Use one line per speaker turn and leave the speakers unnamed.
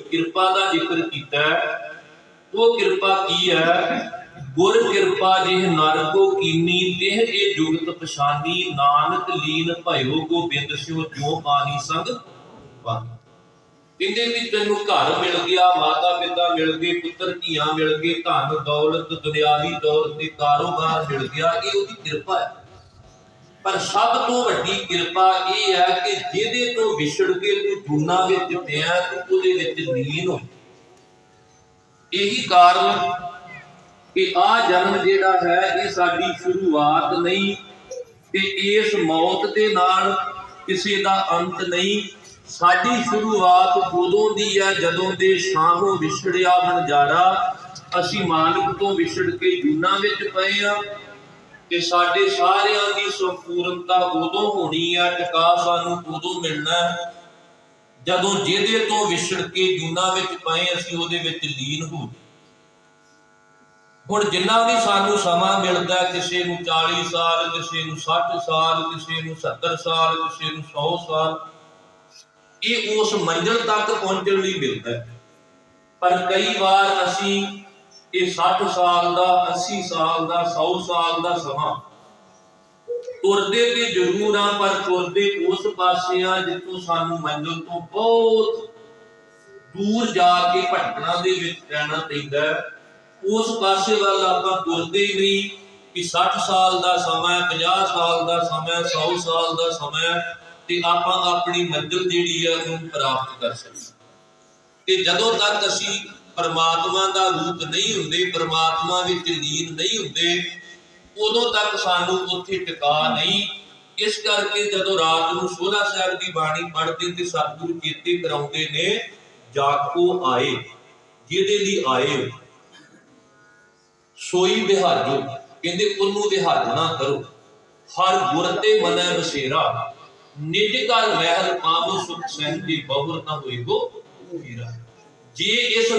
ਕਿਰਪਾ ਦਾ ਜ਼ਿਕਰ ਕੀਤਾ ਉਹ ਕਿਰਪਾ ਕੀ ਹੈ? ਗੁਰ ਕਿਰਪਾ ਜਿਹ ਨਰ ਕੀਨੀ, ਤਿਹ ਇਹ ਜੁਗਤ ਪਛਾਨੀ, ਨਾਨਕ ਲੀਨ ਭਇਓ ਗੋਬਿੰਦ ਸਿਓ ਜੋ ਪਾਣੀ ਸੰਗ ਪਾਣੀ। ਕਹਿੰਦੇ ਵੀ ਤੈਨੂੰ ਘਰ ਮਿਲ ਗਿਆ, ਮਾਤਾ ਪਿਤਾ ਮਿਲ ਗਏ, ਪੁੱਤਰ ਧੀਆਂ ਮਿਲ ਗਏ, ਧਨ ਦੌਲਤ ਦੁਨਿਆਵੀ ਦੌਲਤ ਤੇ ਕਾਰੋਬਾਰ ਮਿਲ ਗਿਆ, ਇਹ ਉਹਦੀ ਕਿਰਪਾ ਹੈ। ਪਰ ਸਭ ਤੋਂ ਵੱਡੀ ਕਿਰਪਾ ਇਹ ਹੈ ਕਿ ਜਿਹਦੇ ਤੋਂ ਵਿਛੜ ਕੇ ਤੂੰ ਜੂਨਾ ਵਿੱਚ ਪਿਆ, ਤੂੰ ਉਹਦੇ ਵਿੱਚ ਲੀਨ ਹੋ। ਇਹੀ ਕਾਰਨ ਕਿ ਆ ਜਨਮ ਜਿਹੜਾ ਹੈ, ਇਹ ਸਾਡੀ ਸ਼ੁਰੂਆਤ ਨਹੀਂ ਤੇ ਇਸ ਮੌਤ ਦੇ ਨਾਲ ਕਿਸੇ ਦਾ ਅੰਤ ਨਹੀਂ। ਸਾਡੀ ਸ਼ੁਰੂਆਤ ਉਦੋਂ ਦੀ ਹੈ ਜਦੋਂ ਦੇ ਸ਼ਾਹੋਂ ਵਿਛੜਿਆ ਬੰਜਾਰਾ ਅਸੀਂ ਮਾਲਕ ਤੋਂ ਵਿਛੜ ਕੇ ਜੂਨਾ ਵਿੱਚ ਪਏ ਆ। ਕਿ ਸਾਡੇ ਸਾਰਿਆਂ ਦੀ ਸੰਪੂਰਨਤਾ ਉਦੋਂ ਹੋਣੀ ਆ ਟਿਕਾ ਸਾਨੂੰ ਉਦੋਂ ਮਿਲਣਾ ਜਦੋਂ ਜਿਹਦੇ ਤੋਂ ਵਿਛੜ ਕੇ ਜੂਨਾ ਵਿੱਚ ਪਏ ਅਸੀਂ ਉਹਦੇ ਵਿੱਚ ਲੀਨ ਹੋ ਹੁਣ ਜਿੰਨਾ ਵੀ ਸਾਨੂੰ ਸਮਾਂ ਮਿਲਦਾ, ਕਿਸੇ ਨੂੰ 40 ਸਾਲ, ਕਿਸੇ ਨੂੰ 60 ਸਾਲ, ਕਿਸੇ ਨੂੰ 70 ਸਾਲ, ਕਿਸੇ ਨੂੰ 100 ਸਾਲ, ਇਹ ਉਸ ਮੰਜ਼ਿਲ ਤੱਕ ਪਹੁੰਚਣ ਲਈ ਮਿਲਦਾ ਹੈ। ਪਰ ਕਈ ਵਾਰ ਅਸੀਂ ਇਹ 60 ਸਾਲ ਦਾ 80 ਸਾਲ ਦਾ 100 ਸਾਲ ਦਾ ਸਮਾਂ। ਤੁਰਦੇ ਤੇ ਜ਼ਰੂਰ ਆ, ਪਰ ਤੁਰਦੇ ਉਸ ਪਾਸੇ ਆ ਜਿੱਥੋਂ ਸਾਨੂੰ ਮੰਜ਼ਿਲ ਤੋਂ ਬਹੁਤ ਦੂਰ ਜਾ ਕੇ ਭਟਕਣਾ ਦੇ ਵਿੱਚ ਰਹਿਣਾ ਪੈਂਦਾ ਉਸ ਪਾਸੇ ਵੱਲ ਆਪਾਂ ਤੁਰਦੇ ਹੀ ਨਹੀਂ ਕਿ 60 ਸਾਲ ਦਾ ਸਮਾਂ ਹੈ 50 ਸਾਲ ਦਾ ਸਮਾਂ ਹੈ 100 ਸਾਲ ਦਾ ਸਮਾਂ ਤੇ ਆਪਾਂ ਆਪਣੀ ਮੰਜ਼ਿਲ ਜਿਹੜੀ ਆ ਉਹਨੂੰ ਪ੍ਰਾਪਤ ਕਰ ਸਕੀਏ। ਤੇ ਜਦੋਂ ਤੱਕ ਅਸੀਂ ਪਰਮਾਤਮਾ ਦਾ ਰੂਪ ਨਹੀਂ ਹੁੰਦੇ, ਪਰਮਾਤਮਾ ਵਿੱਚ ਲੀਨ ਨਹੀਂ ਹੁੰਦੇ, ਉਦੋਂ ਤੱਕ ਸਾਨੂੰ ਉੱਥੇ ਟਿਕਾ ਨਹੀਂ। ਇਸ ਕਰਕੇ ਜਦੋਂ ਰਾਤ ਨੂੰ ਸੋਹਣਾ ਸਾਹਿਬ ਦੀ ਬਾਣੀ ਪੜ੍ਹਦੇ ਤੇ ਸਤਿਗੁਰੂ ਚੇਤੇ ਕਰਾਉਂਦੇ ਨੇ, ਜਾਗੋ ਆਏ, ਜਿਹਦੇ ਲਈ ਆਏ ਸੋਈ ਵਿਹਾਰੋ ਕਹਿੰਦੇ ਉਹਨੂੰ ਵਿਹਾਰਨਾ ਕਰੋ। ਹਰ ਗੁਰ ਤੇ ਮਨੈ ਬਸੇਰਾ, ਨਿਜ ਘਰ ਮਹਿਲ ਪਾਵੋ ਸੁਖ ਸਹਿਜ ਦੀ ਬਹੁਰ ਨਾ ਹੋਈਗੋ ਮੇਰਾ ਜੇ ਇਸ